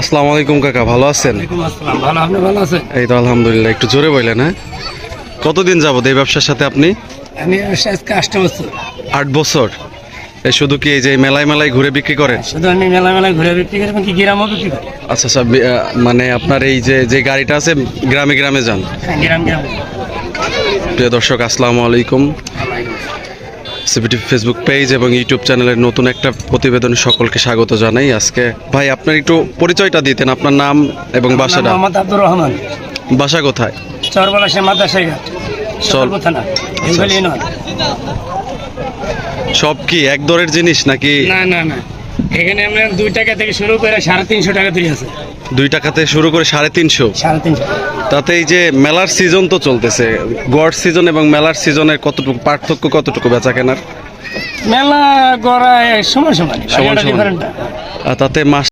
আসসালামু আলাইকুম কাকা ভালো আছেন? ভালো আপনি ভালো আছেন? এই তো আলহামদুলিল্লাহ একটু জোরে বললেন হ্যাঁ? কতদিন যাবত এই ব্যবসার সাথে আপনি? আমি বছর। আট বছর। এই শুধু কি এই যে মেলায় মেলায় ঘুরে বিক্রি করেন? শুধু আমি মেলা মেলায় ঘুরে বিক্রি করি কি গ্রামও বিক্রি করি। আচ্ছা আচ্ছা মানে আপনার এই যে যে গাড়িটা আছে গ্রামে গ্রামে যান? হ্যাঁ, গ্রাম গ্রাম। প্রিয় দর্শক আসসালামু আলাইকুম। সিপিটি ফেসবুক পেজ এবং ইউটিউব চ্যানেলের নতুন একটা প্রতিবেদন সকলকে স্বাগত জানাই আজকে। ভাই আপনার একটু পরিচয়টা দিতেন আপনার নাম এবং বাসাটা। মোহাম্মদ আব্দুর রহমান। বাসা কোথায়? চরবলা চল। থানা সব কি এক দরের জিনিস নাকি? না না না। এখানে আমরা দুই টাকা থেকে শুরু করে সাড়ে তিনশো টাকা তৈরি আছে। দুই টাকাতে শুরু করে সাড়ে তিনশো। সাড়ে তিনশো। তাতে এই যে মেলার সিজন তো চলতেছে। গড় সিজন এবং মেলার সিজনের কতটুকু পার্থক্য কতটুকু বেচা কেনার মেলা গড়ায় সময় সময় সমান। তাতে মাস